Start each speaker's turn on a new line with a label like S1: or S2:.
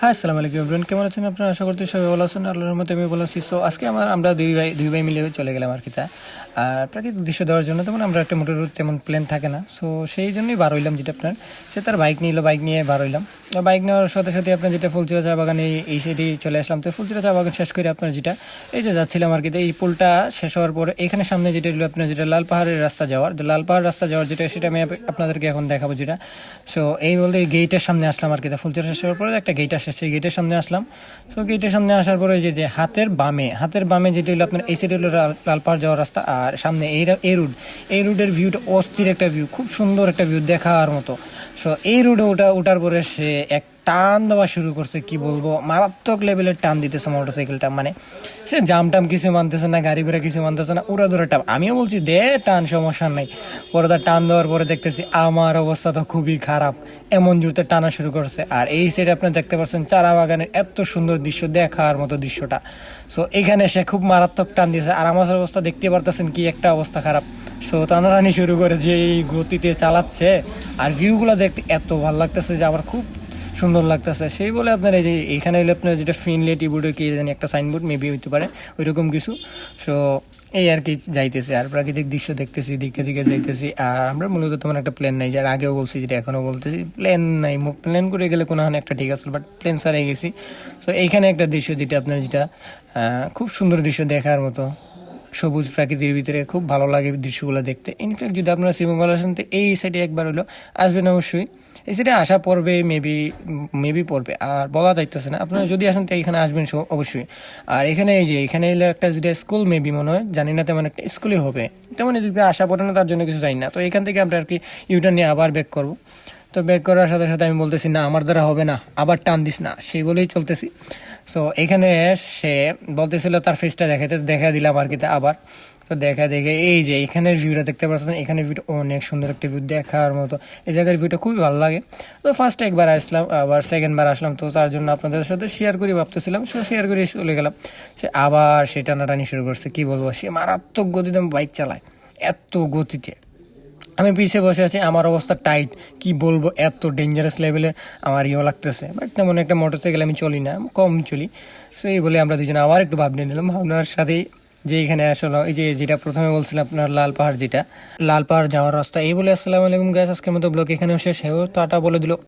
S1: হ্যাঁ আসসালামু আলাইকুম এভরিওয়ান কেমন আছেন আপনারা? আশা করতে সবাই ভালো আছেন। আল্লাহর মতো আমি ভালো আছি। সো আজকে আমার আমরা দুই ভাই দুই ভাই মিলে চলে গেলাম আর কি তা। আর প্রাকৃতিক দৃশ্য দেওয়ার জন্য তেমন আমরা একটা মোটর তেমন প্ল্যান থাকে না। সো সেই জন্যই বার হইলাম যেটা আপনার। সে তার বাইক নিল বাইক নিয়ে বার হইলাম। বাইক নেওয়ার সাথে সাথে আপনার যেটা ফুলচিরা চা বাগানে, এই- সাইডে চলে আসলাম। তো ফুলচিরা চা বাগান শেষ করে আপনার যেটা, এই যে যাচ্ছিলাম আর কি, এই পুলটা শেষ হওয়ার পরে এখানে সামনে যেটা হলো আপনার যেটা লাল পাহাড়ের রাস্তা যাওয়ার। লাল পাহাড় রাস্তা যাওয়ার যেটা, সেটা আমি আপনাদেরকে এখন দেখাবো যেটা। সো এই বলতে গেটের সামনে আসলাম আর কি। ফুলচিরা শেষ হওয়ার পরে একটা গেট আসে, সেই গেটের সামনে আসলাম। সো গেটের সামনে আসার পরে যে হাতের বামে হাতের বামে যেটা হলো আপনার, এই সাইডে হলো লাল পাহাড় যাওয়ার রাস্তা। আর সামনে এই এই রুট এই রুটের ভিউটা অস্থির একটা ভিউ খুব সুন্দর একটা ভিউ দেখার মতো। সো এই রুটে ওটা ওঠার পরে সে এক টান দেওয়া শুরু করছে, কি বলব? মারাত্মক লেভেলের টান দিতেছে মোটরসাইকেলটা মানে সে জাম টাম কিছু মানতেছে না, গাড়ি ঘোড়া কিছু মানতেছে না, উড়া ধরে টান। আমিও বলছি, দে, টান, সমস্যা নাই। পরে তার টান দেওয়ার পরে দেখতেছি, আমার অবস্থা তো খুবই খারাপ। এমন জুড়তে টানা শুরু করছে। আর এই সাইডে আপনি দেখতে পাচ্ছেন চারা বাগানের এত সুন্দর দৃশ্য, দেখার মতো দৃশ্যটা। সো এখানে সে খুব মারাত্মক টান দিয়েছে। আর আমার অবস্থা দেখতে পারতেছেন কি একটা অবস্থা খারাপ। সো টানাটানি শুরু করে যে এই গতিতে চালাচ্ছে, আর ভিউগুলো দেখতে এত ভালো লাগতেছে যে আমার খুব সুন্দর লাগতেছে। সেই বলে আপনার এই যে এখানে হলে আপনার যেটা ফিনলে টিবোর্ডে কি জানি একটা সাইনবোর্ড মেবি হইতে পারে, ওইরকম কিছু। সো এই আর কি যাইতেছে, আর প্রাকৃতিক দৃশ্য দেখতেছি, দিকে দিকে যাইতেছি। আর আমরা মূলত তেমন একটা প্ল্যান নাই, যার আগেও বলছি, যেটা এখনও বলতেছি। প্ল্যান নাই প্ল্যান করে গেলে কোনো একটা ঠিক আছে বাট প্ল্যান সারাই গেছি। সো এইখানে একটা দৃশ্য যেটা আপনার যেটা খুব সুন্দর দৃশ্য দেখার মতো। সবুজ প্রাকৃতির ভিতরে খুব ভালো লাগে দৃশ্যগুলো দেখতে। ইনফ্যাক্ট যদি আপনারা শ্রীমঙ্গল আসেন, তো এই সাইডে একবার হলো, আসবেন অবশ্যই। সাইডে আসা পড়বে মেবি মেবি পড়বে। আর বলা যাইতেছে না। আপনারা যদি আসেন, তো এখানে আসবেন অবশ্যই। আর এখানে এই যে, এখানে এলে একটা যেটা স্কুল মেবি মনে হয়, জানি না তেমন একটা স্কুলই হবে। তেমন এদিক দিয়ে আসা পড়ে না, তার জন্য কিছু জানি না। তো এখান থেকে আমরা আর কি ইউটার নিয়ে আবার ব্যাক করব। তো ব্যাক করার সাথে সাথে আমি বলতেছি, না, আমার দ্বারা হবে না। আবার টান দিস না। সেই বলেই চলতেছি। সো এখানে সে বলতেছিল তার ফেসটা দেখাতে দেখা দিলাম আর কি আবার। তো দেখা দেখে এই যে এখানের ভিউটা দেখতে পাচ্ছেন এখানে ভিউটা অনেক সুন্দর একটা ভিউ দেখার মতো। এই জায়গার ভিউটা খুবই ভালো লাগে। তো ফার্স্ট একবার আসলাম, আবার সেকেন্ডবার আসলাম, তো তার জন্য আপনাদের সাথে শেয়ার করি ভাবতেছিলাম সো শেয়ার করে চলে গেলাম। সে আবার সে টানাটানি শুরু করছে, কি বলব? সে মারাত্মক গতিতে বাইক চালায়, এত গতিতে। আমি পিছিয়ে বসে আছি, আমার অবস্থা টাইট কি বলব, এত ডেঞ্জারাস লেভেলে আমার ইয়েও লাগতেছে। বাট তেমন একটা মোটরসাইকেল আমি চলি না কম চলি। সো এই বলে আমরা দুজনে আবার একটু ভাবনে নিলাম, ভাবনার সাথেই যে এখানে আসলো, এই যে যেটা প্রথমে বলছিলাম আপনার লাল পাহাড় যেটা, লাল পাহাড় যাওয়ার রাস্তা। এই বলে আসসালামু আলাইকুম গ্যাস আজকের মতো ব্লগ এখানেও শেষ। হয়েও তাটা বলে দিল।